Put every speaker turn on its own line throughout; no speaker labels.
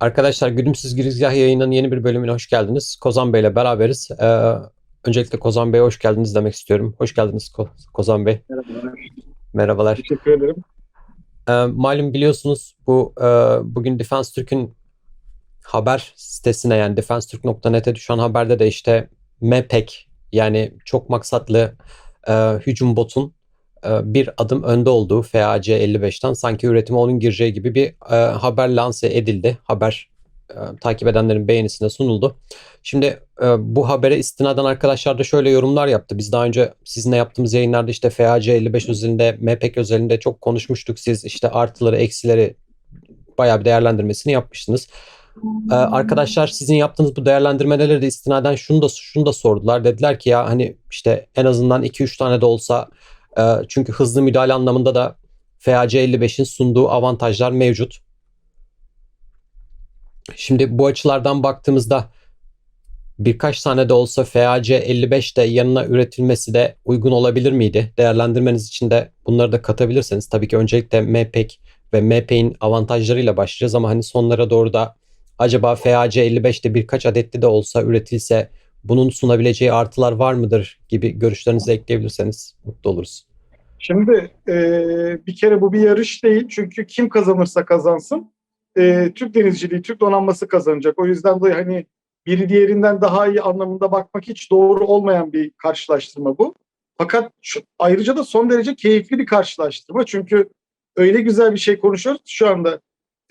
Arkadaşlar Gülümsüz Girizgah yayınının yeni bir bölümüne hoş geldiniz. Kozan Bey ile beraberiz. Ee, öncelikle Kozan Bey'e hoş geldiniz demek istiyorum. Hoş geldiniz Ko- Kozan Bey.
Merhabalar.
Merhabalar.
Teşekkür ederim.
Ee, malum biliyorsunuz bu e, bugün Defense Türk'ün haber sitesine yani defensetürk.net'e düşen haberde de işte MEPEK yani çok maksatlı e, hücum botun bir adım önde olduğu FAC 55'ten sanki üretime onun gireceği gibi bir e, haber lanse edildi. Haber e, takip edenlerin beğenisine sunuldu. Şimdi e, bu habere istinaden arkadaşlar da şöyle yorumlar yaptı. Biz daha önce sizinle yaptığımız yayınlarda işte FAC 55 özelinde, MEPEK özelinde çok konuşmuştuk. Siz işte artıları, eksileri bayağı bir değerlendirmesini yapmıştınız. Ee, arkadaşlar sizin yaptığınız bu değerlendirmeleri de istinaden şunu da şunu da sordular. Dediler ki ya hani işte en azından 2-3 tane de olsa e, çünkü hızlı müdahale anlamında da FAC 55'in sunduğu avantajlar mevcut. Şimdi bu açılardan baktığımızda birkaç tane de olsa FAC 55 de yanına üretilmesi de uygun olabilir miydi? Değerlendirmeniz için de bunları da katabilirseniz tabii ki öncelikle MEPEK ve MEPEK'in avantajlarıyla başlayacağız ama hani sonlara doğru da acaba FAC 55'te birkaç adetli de olsa üretilse bunun sunabileceği artılar var mıdır gibi görüşlerinizi ekleyebilirseniz mutlu oluruz.
Şimdi e, bir kere bu bir yarış değil. Çünkü kim kazanırsa kazansın e, Türk denizciliği, Türk donanması kazanacak. O yüzden de hani biri diğerinden daha iyi anlamında bakmak hiç doğru olmayan bir karşılaştırma bu. Fakat şu, ayrıca da son derece keyifli bir karşılaştırma. Çünkü öyle güzel bir şey konuşuyoruz şu anda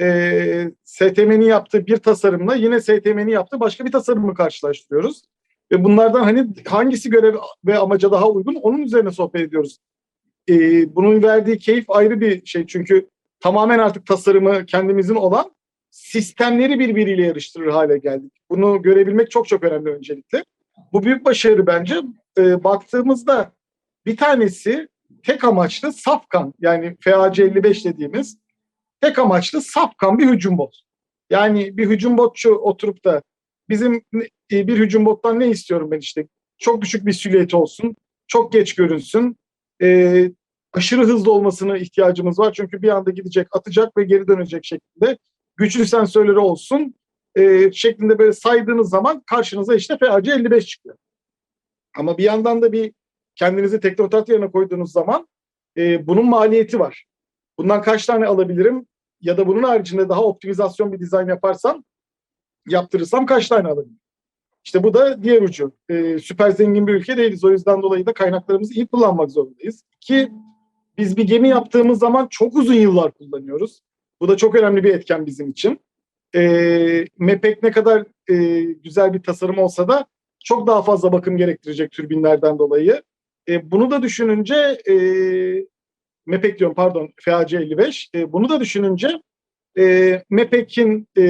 e, STM'nin yaptığı bir tasarımla yine STM'nin yaptığı başka bir tasarımı karşılaştırıyoruz. Ve bunlardan hani hangisi görev ve amaca daha uygun onun üzerine sohbet ediyoruz. E, bunun verdiği keyif ayrı bir şey çünkü tamamen artık tasarımı kendimizin olan sistemleri birbiriyle yarıştırır hale geldik. Bunu görebilmek çok çok önemli öncelikle. Bu büyük başarı bence. E, baktığımızda bir tanesi tek amaçlı safkan yani FAC 55 dediğimiz tek amaçlı safkan bir hücum bot. Yani bir hücum botçu oturup da bizim e, bir hücum bottan ne istiyorum ben işte çok düşük bir silüet olsun, çok geç görünsün, e, aşırı hızlı olmasına ihtiyacımız var. Çünkü bir anda gidecek, atacak ve geri dönecek şeklinde güçlü sensörleri olsun e, şeklinde böyle saydığınız zaman karşınıza işte FAC 55 çıkıyor. Ama bir yandan da bir kendinizi teknokrat yerine koyduğunuz zaman e, bunun maliyeti var. Bundan kaç tane alabilirim? Ya da bunun haricinde daha optimizasyon bir dizayn yaparsam, yaptırırsam kaç tane alabilirim? İşte bu da diğer ucu. E, süper zengin bir ülke değiliz. O yüzden dolayı da kaynaklarımızı iyi kullanmak zorundayız. Ki biz bir gemi yaptığımız zaman çok uzun yıllar kullanıyoruz. Bu da çok önemli bir etken bizim için. E, MEPEK ne kadar e, güzel bir tasarım olsa da çok daha fazla bakım gerektirecek türbinlerden dolayı. E, bunu da düşününce e, MEPEK diyorum pardon FAC 55. E, bunu da düşününce e, MEPEK'in e,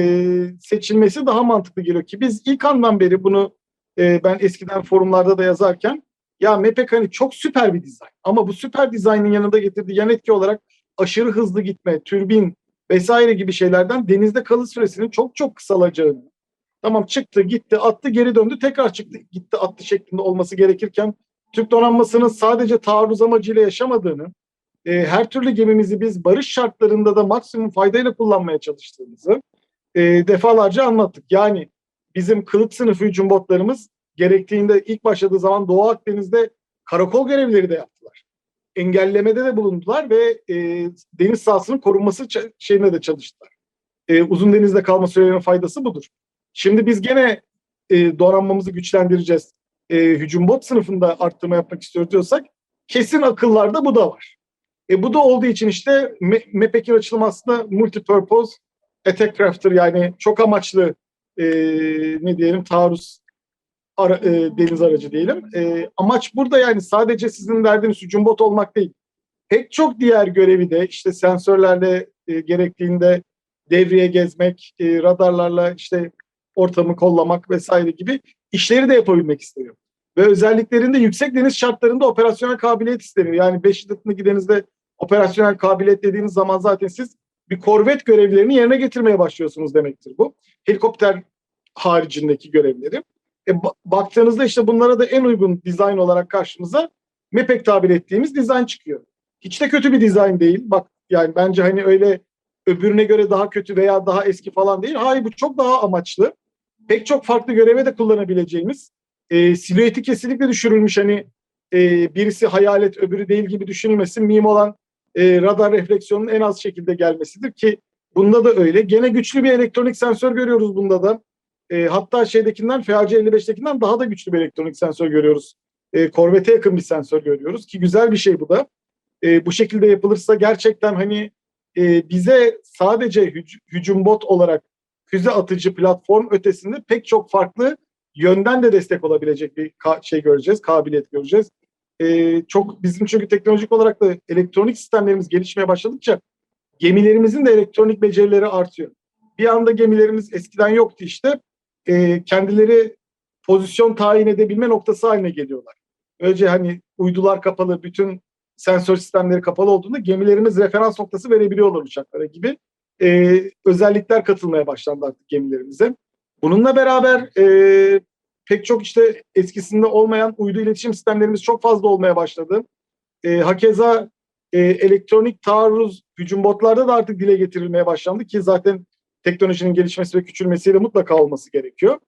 seçilmesi daha mantıklı geliyor ki biz ilk andan beri bunu e, ben eskiden forumlarda da yazarken ya MEPEK hani çok süper bir dizayn ama bu süper dizaynın yanında getirdiği yan etki olarak aşırı hızlı gitme, türbin vesaire gibi şeylerden denizde kalış süresinin çok çok kısalacağını. Tamam çıktı gitti attı geri döndü tekrar çıktı gitti attı şeklinde olması gerekirken Türk donanmasının sadece taarruz amacıyla yaşamadığını e, her türlü gemimizi biz barış şartlarında da maksimum faydayla kullanmaya çalıştığımızı e, defalarca anlattık. Yani bizim kılıç sınıfı hücum botlarımız gerektiğinde ilk başladığı zaman Doğu Akdeniz'de karakol görevleri de yaptılar. Engellemede de bulundular ve e, deniz sahasının korunması şeyine de çalıştılar. E, uzun denizde kalma sürelerinin faydası budur. Şimdi biz gene e, donanmamızı güçlendireceğiz. E, hücum bot sınıfında arttırma yapmak istiyoruz diyorsak kesin akıllarda bu da var. E, bu da olduğu için işte MEPEK'in açılımı aslında multipurpose attack crafter yani çok amaçlı e, ne diyelim taarruz ara, e, deniz aracı diyelim. E, amaç burada yani sadece sizin verdiğiniz hücum bot olmak değil. Pek çok diğer görevi de işte sensörlerle e, gerektiğinde devreye gezmek, e, radarlarla işte ortamı kollamak vesaire gibi işleri de yapabilmek istiyor. Ve özelliklerinde yüksek deniz şartlarında operasyonel kabiliyet isteniyor. Yani 5 şiddetli denizde operasyonel kabiliyet dediğiniz zaman zaten siz bir korvet görevlerini yerine getirmeye başlıyorsunuz demektir bu. Helikopter haricindeki görevleri. E, baktığınızda işte bunlara da en uygun dizayn olarak karşımıza MEPEK tabir ettiğimiz dizayn çıkıyor. Hiç de kötü bir dizayn değil. Bak yani bence hani öyle öbürüne göre daha kötü veya daha eski falan değil. Hayır bu çok daha amaçlı. Pek çok farklı göreve de kullanabileceğimiz. E, silüeti kesinlikle düşürülmüş hani e, birisi hayalet öbürü değil gibi düşünülmesin. Mim olan e, radar refleksiyonun en az şekilde gelmesidir ki bunda da öyle. Gene güçlü bir elektronik sensör görüyoruz bunda da. E, hatta şeydekinden FAC55'tekinden daha da güçlü bir elektronik sensör görüyoruz. E, Corvette'e yakın bir sensör görüyoruz ki güzel bir şey bu da. E, bu şekilde yapılırsa gerçekten hani e, bize sadece hüc- hücum bot olarak füze atıcı platform ötesinde pek çok farklı yönden de destek olabilecek bir şey göreceğiz, kabiliyet göreceğiz. E, çok bizim çünkü teknolojik olarak da elektronik sistemlerimiz gelişmeye başladıkça gemilerimizin de elektronik becerileri artıyor. Bir anda gemilerimiz eskiden yoktu işte. E, kendileri pozisyon tayin edebilme noktası haline geliyorlar. Önce hani uydular kapalı, bütün sensör sistemleri kapalı olduğunda gemilerimiz referans noktası verebiliyorlar uçaklara gibi e, özellikler katılmaya başlandı artık gemilerimize. Bununla beraber e, pek çok işte eskisinde olmayan uydu iletişim sistemlerimiz çok fazla olmaya başladı. E, hakeza e, elektronik taarruz hücum botlarda da artık dile getirilmeye başlandı ki zaten teknolojinin gelişmesi ve küçülmesiyle mutlaka olması gerekiyor.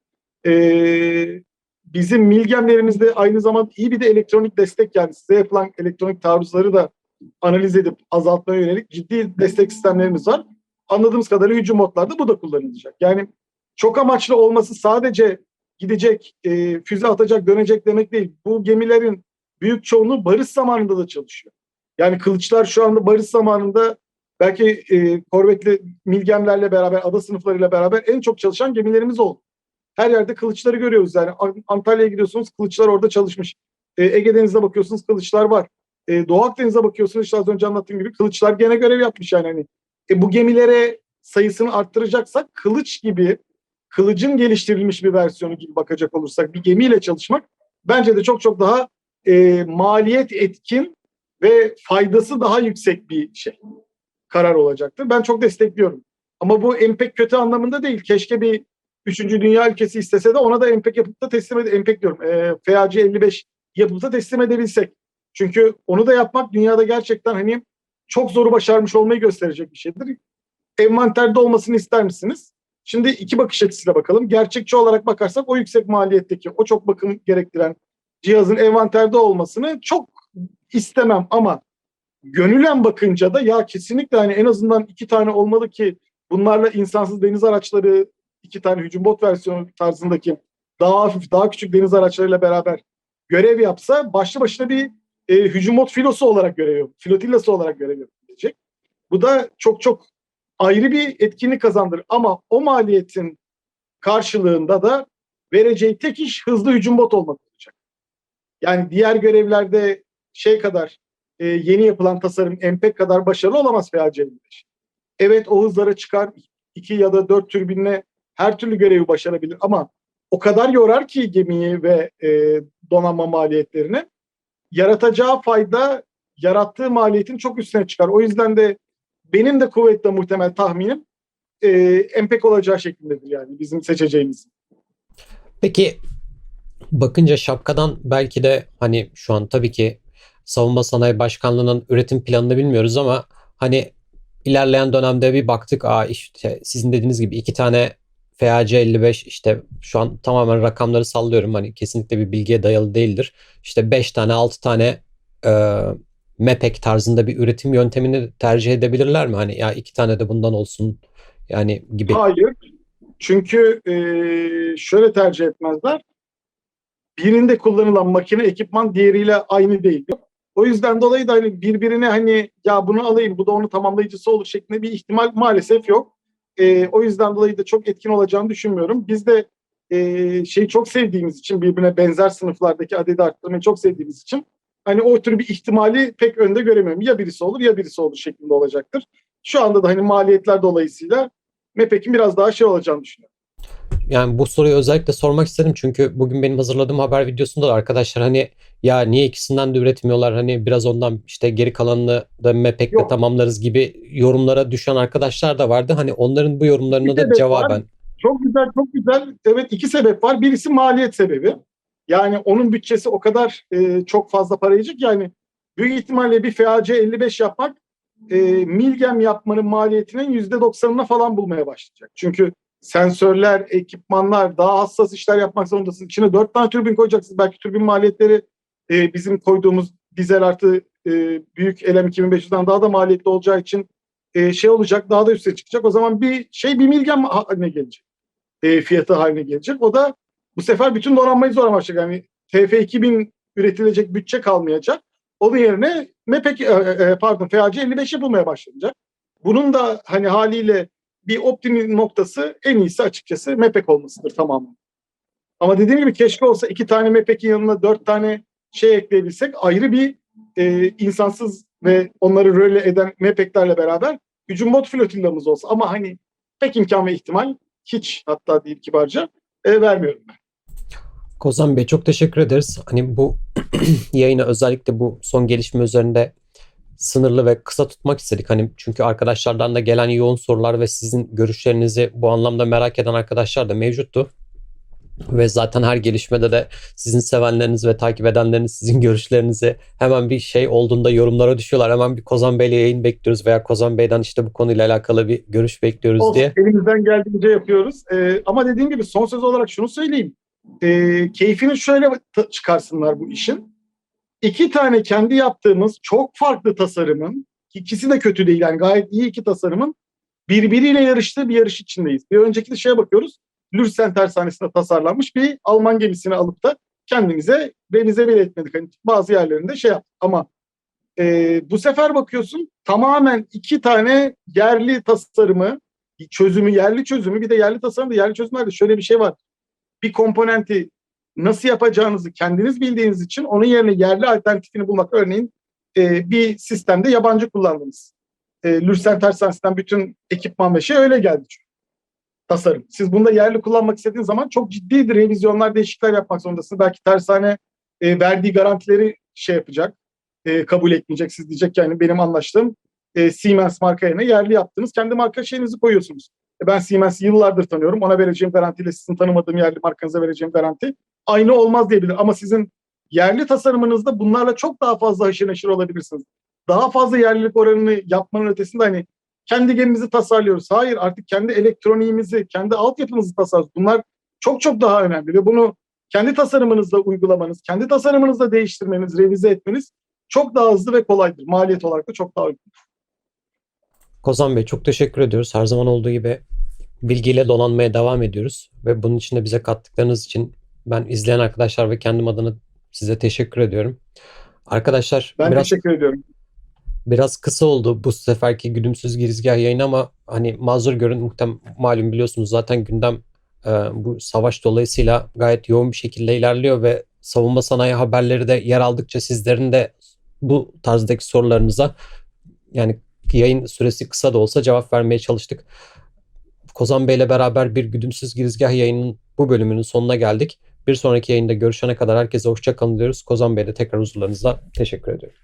E, bizim milgemlerimizde aynı zamanda iyi bir de elektronik destek yani size yapılan elektronik taarruzları da analiz edip azaltmaya yönelik ciddi destek sistemlerimiz var. Anladığımız kadarıyla hücum modlarda bu da kullanılacak. Yani çok amaçlı olması sadece gidecek, e, füze atacak, dönecek demek değil. Bu gemilerin büyük çoğunluğu barış zamanında da çalışıyor. Yani kılıçlar şu anda barış zamanında belki e, korvetli milgemlerle beraber, ada sınıflarıyla beraber en çok çalışan gemilerimiz oldu. Her yerde kılıçları görüyoruz yani. Antalya'ya gidiyorsunuz kılıçlar orada çalışmış. E, Ege Denizi'ne bakıyorsunuz kılıçlar var. E, Doğu Akdeniz'e bakıyorsunuz işte az önce anlattığım gibi kılıçlar gene görev yapmış yani. Hani. E, bu gemilere sayısını arttıracaksak kılıç gibi kılıcın geliştirilmiş bir versiyonu gibi bakacak olursak bir gemiyle çalışmak bence de çok çok daha e, maliyet etkin ve faydası daha yüksek bir şey karar olacaktır. Ben çok destekliyorum. Ama bu empek kötü anlamında değil. Keşke bir üçüncü dünya ülkesi istese de ona da empek yapıp da teslim ede empek diyorum. E, FAC 55 yapıp da teslim edebilsek. Çünkü onu da yapmak dünyada gerçekten hani çok zoru başarmış olmayı gösterecek bir şeydir. Envanterde olmasını ister misiniz? Şimdi iki bakış açısıyla bakalım. Gerçekçi olarak bakarsak o yüksek maliyetteki, o çok bakım gerektiren cihazın envanterde olmasını çok istemem ama gönülen bakınca da ya kesinlikle hani en azından iki tane olmalı ki bunlarla insansız deniz araçları iki tane hücum bot versiyonu tarzındaki daha hafif, daha küçük deniz araçlarıyla beraber görev yapsa başlı başına bir e, hücum bot filosu olarak görev yapıyor. Flotillası olarak görev yapabilecek. Bu da çok çok ayrı bir etkinlik kazandırır. Ama o maliyetin karşılığında da vereceği tek iş hızlı hücum bot olmak olacak. Yani diğer görevlerde şey kadar e, yeni yapılan tasarım MPEG kadar başarılı olamaz FAC-55. Evet o hızlara çıkar. iki ya da dört türbinle her türlü görevi başarabilir ama o kadar yorar ki gemiyi ve e, donanma maliyetlerini yaratacağı fayda yarattığı maliyetin çok üstüne çıkar. O yüzden de benim de kuvvetle muhtemel tahminim e, empek olacağı şeklindedir yani bizim seçeceğimiz.
Peki bakınca şapkadan belki de hani şu an tabii ki Savunma Sanayi Başkanlığı'nın üretim planını bilmiyoruz ama hani ilerleyen dönemde bir baktık aa işte sizin dediğiniz gibi iki tane FAC 55 işte şu an tamamen rakamları sallıyorum hani kesinlikle bir bilgiye dayalı değildir. İşte 5 tane 6 tane e, MEPEK tarzında bir üretim yöntemini tercih edebilirler mi? Hani ya iki tane de bundan olsun yani gibi.
Hayır. Çünkü e, şöyle tercih etmezler. Birinde kullanılan makine ekipman diğeriyle aynı değil. O yüzden dolayı da hani birbirine hani ya bunu alayım bu da onu tamamlayıcısı olur şeklinde bir ihtimal maalesef yok. E, o yüzden dolayı da çok etkin olacağını düşünmüyorum. Biz de e, şeyi çok sevdiğimiz için birbirine benzer sınıflardaki adedi arttırmayı çok sevdiğimiz için hani o tür bir ihtimali pek önde göremiyorum. Ya birisi olur ya birisi olur şeklinde olacaktır. Şu anda da hani maliyetler dolayısıyla MEPEK'in biraz daha şey olacağını düşünüyorum.
Yani bu soruyu özellikle sormak istedim çünkü bugün benim hazırladığım haber videosunda da arkadaşlar hani ya niye ikisinden de üretmiyorlar hani biraz ondan işte geri kalanını da MEPEK'le tamamlarız gibi yorumlara düşen arkadaşlar da vardı. Hani onların bu yorumlarına
Bir
da cevaben
var. Çok güzel, çok güzel. Evet iki sebep var. Birisi maliyet sebebi. Yani onun bütçesi o kadar e, çok fazla para yani büyük ihtimalle bir FAC 55 yapmak e, Milgem yapmanın maliyetinin %90'ını falan bulmaya başlayacak. Çünkü sensörler, ekipmanlar, daha hassas işler yapmak zorundasınız. İçine dört tane türbin koyacaksınız. Belki türbin maliyetleri e, bizim koyduğumuz dizel artı e, büyük LM2500'den daha da maliyetli olacağı için e, şey olacak, daha da üste çıkacak. O zaman bir şey bir milgem haline gelecek. E, fiyatı haline gelecek. O da bu sefer bütün donanmayı zorlamayacak. Yani TF2000 üretilecek bütçe kalmayacak. Onun yerine MEPEK, e, pardon FAC 55 yapılmaya başlanacak. Bunun da hani haliyle bir optimum noktası en iyisi açıkçası MEPEK olmasıdır tamamen. Ama dediğim gibi keşke olsa iki tane MEPEK'in yanına dört tane şey ekleyebilsek ayrı bir e, insansız ve onları röle eden MEPEK'lerle beraber hücum bot flotillamız olsa. Ama hani pek imkan ve ihtimal hiç hatta değil kibarca e, vermiyorum ben.
Kozan Bey çok teşekkür ederiz. Hani bu yayını özellikle bu son gelişme üzerinde sınırlı ve kısa tutmak istedik. Hani çünkü arkadaşlardan da gelen yoğun sorular ve sizin görüşlerinizi bu anlamda merak eden arkadaşlar da mevcuttu. Ve zaten her gelişmede de sizin sevenleriniz ve takip edenleriniz sizin görüşlerinizi hemen bir şey olduğunda yorumlara düşüyorlar. Hemen bir Kozan Bey'le yayın bekliyoruz veya Kozan Bey'den işte bu konuyla alakalı bir görüş bekliyoruz
Olsun,
diye.
elimizden geldiğince yapıyoruz. Ee, ama dediğim gibi son söz olarak şunu söyleyeyim. Ee, keyfini şöyle çıkarsınlar bu işin. İki tane kendi yaptığımız çok farklı tasarımın, ikisi de kötü değil yani gayet iyi iki tasarımın birbiriyle yarıştığı bir yarış içindeyiz. Bir önceki de şeye bakıyoruz. Lürsen tersanesinde tasarlanmış bir Alman gemisini alıp da kendimize revize bile etmedik. Hani bazı yerlerinde şey yaptık ama e, bu sefer bakıyorsun tamamen iki tane yerli tasarımı çözümü, yerli çözümü bir de yerli tasarım da yerli çözümlerde şöyle bir şey var. Bir komponenti nasıl yapacağınızı kendiniz bildiğiniz için onun yerine yerli alternatifini bulmak. Örneğin e, bir sistemde yabancı kullandınız. E, Lürsen Tersanesi'nden bütün ekipman ve şey öyle geldi çünkü. Tasarım. Siz bunda yerli kullanmak istediğiniz zaman çok ciddi revizyonlar, değişiklikler yapmak zorundasınız. Belki tersane e, verdiği garantileri şey yapacak, e, kabul etmeyecek. Siz diyecek yani benim anlaştığım e, Siemens marka yerine yerli yaptınız. Kendi marka şeyinizi koyuyorsunuz. E, ben Siemens'i yıllardır tanıyorum. Ona vereceğim garantiyle sizin tanımadığım yerli markanıza vereceğim garanti aynı olmaz diyebilir. Ama sizin yerli tasarımınızda bunlarla çok daha fazla haşır neşir olabilirsiniz. Daha fazla yerlilik oranını yapmanın ötesinde hani kendi gemimizi tasarlıyoruz. Hayır artık kendi elektroniğimizi, kendi altyapımızı tasarlıyoruz. Bunlar çok çok daha önemli ve bunu kendi tasarımınızda uygulamanız, kendi tasarımınızda değiştirmeniz, revize etmeniz çok daha hızlı ve kolaydır. Maliyet olarak da çok daha uygun.
Kozan Bey çok teşekkür ediyoruz. Her zaman olduğu gibi bilgiyle donanmaya devam ediyoruz. Ve bunun için de bize kattıklarınız için ben izleyen arkadaşlar ve kendim adına size teşekkür ediyorum. Arkadaşlar
Ben
biraz
teşekkür ediyorum.
biraz kısa oldu bu seferki güdümsüz girizgah yayını ama hani mazur görün muhtem malum biliyorsunuz zaten gündem e, bu savaş dolayısıyla gayet yoğun bir şekilde ilerliyor ve savunma sanayi haberleri de yer aldıkça sizlerin de bu tarzdaki sorularınıza yani yayın süresi kısa da olsa cevap vermeye çalıştık. Kozan Bey'le beraber bir güdümsüz girizgah yayının bu bölümünün sonuna geldik. Bir sonraki yayında görüşene kadar herkese hoşça kalın diyoruz. Kozan Bey'le tekrar huzurlarınızda teşekkür ediyorum.